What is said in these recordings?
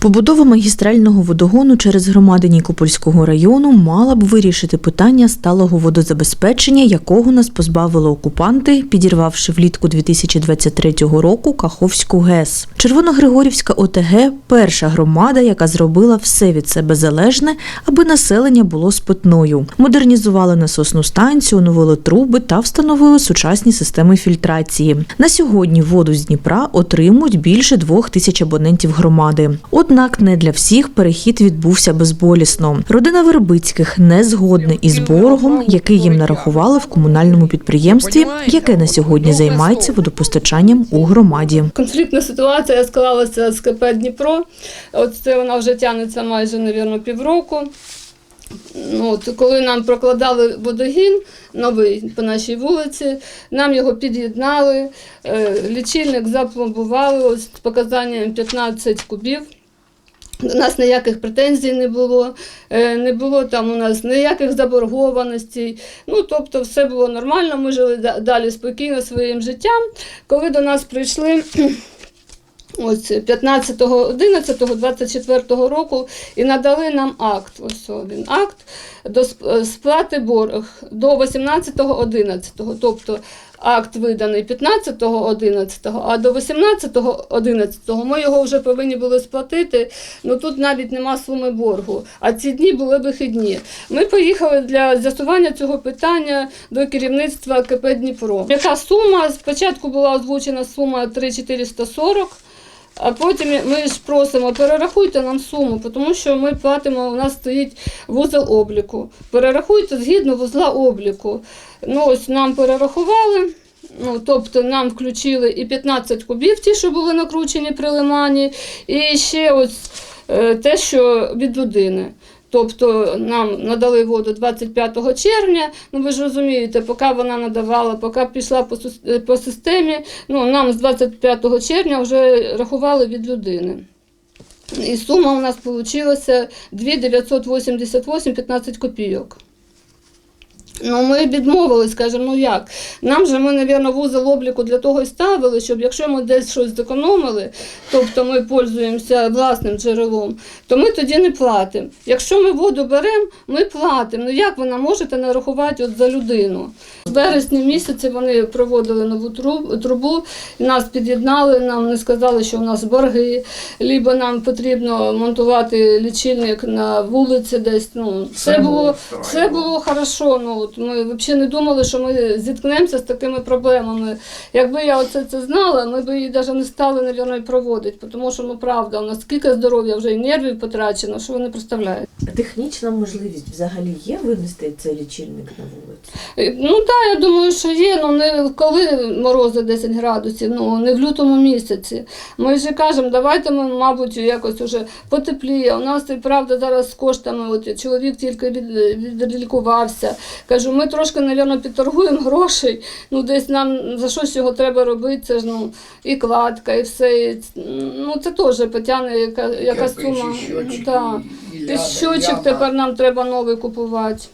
Побудова магістрального водогону через громади Нікопольського району мала б вирішити питання сталого водозабезпечення, якого нас позбавили окупанти, підірвавши влітку 2023 року Каховську ГЕС. Червоногригорівська ОТГ перша громада, яка зробила все від себе залежне, аби населення було з питною. Модернізували насосну станцію, оновили труби та встановили сучасні системи фільтрації. На сьогодні воду з Дніпра отримують більше двох тисяч абонентів громади. Однак не для всіх перехід відбувся безболісно. Родина Вербицьких не згодна із боргом, який їм нарахували в комунальному підприємстві, яке на сьогодні займається водопостачанням у громаді. Конфліктна ситуація склалася з КП Дніпро. От це вона вже тягнеться майже, мабуть, півроку. Ну, от, коли нам прокладали водогін новий по нашій вулиці, нам його під'єднали, е, лічильник запломбували з показанням 15 кубів. До нас ніяких претензій не було, е, не було там у нас ніяких заборгованостей. Ну, тобто, все було нормально, ми жили далі спокійно своїм життям. Коли до нас прийшли ось 15.11.24 року і надали нам акт. Ось він акт до сплати борг до 18.11. Тобто акт виданий 15.11, а до 18.11 ми його вже повинні були сплатити. Ну тут навіть нема суми боргу. А ці дні були вихідні. Ми поїхали для з'ясування цього питання до керівництва КП Дніпро. Яка сума? Спочатку була озвучена сума 3,440. А потім ми ж просимо, перерахуйте нам суму, тому що ми платимо, у нас стоїть вузол обліку. Перерахуйте згідно вузла обліку. Ну ось нам перерахували. Ну, тобто нам включили і 15 кубів, ті, що були накручені при лимані, і ще ось е, те, що від людини. Тобто нам надали воду 25 червня. Ну ви ж розумієте, поки вона надавала, поки пішла по, по системі, ну нам з 25 червня вже рахували від людини. І сума у нас вийшла 2 15 копійок. Ну, ми відмовились, кажемо, ну як? Нам же ми, мабуть, вузол обліку для того і ставили, щоб якщо ми десь щось зекономили, тобто ми пользуємося власним джерелом, то ми тоді не платимо. Якщо ми воду беремо, ми платимо. Ну як ви нам можете нарахувати от за людину? В вересні місяці вони проводили нову труб- трубу, нас під'єднали, нам не сказали, що у нас борги, либо нам потрібно монтувати лічильник на вулиці десь. Ну, все було, все було хорошо. Ну, от ми взагалі не думали, що ми зіткнемося з такими проблемами. Якби я оце це знала, ми б її навіть не стали, мабуть, проводити, тому що, ну правда, у нас скільки здоров'я вже і нервів потрачено, що ви не представляєте. Технічна можливість взагалі є винести цей лічильник на вулицю? Е, Ну так, я думаю, що є, ну не коли морози 10 градусів, ну не в лютому місяці. Ми ж кажемо, давайте ми, мабуть, якось уже потепліє. У нас і правда зараз з коштами, от чоловік тільки від, відлікувався. Кажу, ми трошки, мабуть, підторгуємо грошей. Ну десь нам за щось його треба робити. Це ж ну і кладка, і все. І, ну це теж потягне яка, якась Кирпичі, сума. щотчики, Да. і щочик тепер нам треба новий купувати.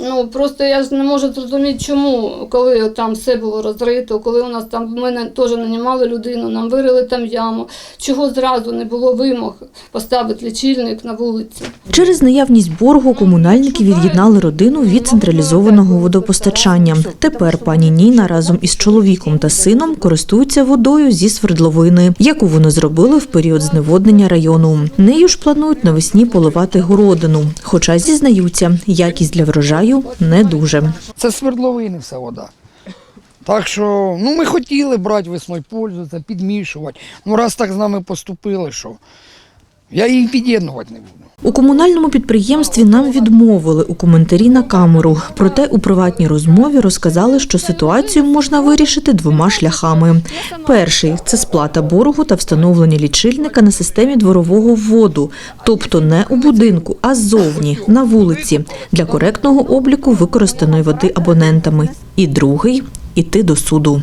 Ну, просто я ж не можу зрозуміти, чому, коли там все було розрито, коли у нас там ми не- теж нанімали людину, нам вирили там яму, чого зразу не було вимог поставити лічильник на вулиці. Через наявність боргу комунальники від'єднали родину від централізованого водопостачання. Тепер пані Ніна разом із чоловіком та сином користуються водою зі свердловини, яку вони зробили в період зневоднення району. Нею ж планують навесні поливати городину. Хоча зізнаються, якість для врожаю не дуже. Це свердловини вся вода. Так що, ну ми хотіли брати весною пользуватися, підмішувати. Ну раз так з нами поступили, що я її під'єднувати не буду. У комунальному підприємстві нам відмовили у коментарі на камеру. Проте у приватній розмові розказали, що ситуацію можна вирішити двома шляхами. Перший це сплата боргу та встановлення лічильника на системі дворового вводу, тобто не у будинку, а ззовні на вулиці для коректного обліку використаної води абонентами. І другий іти до суду.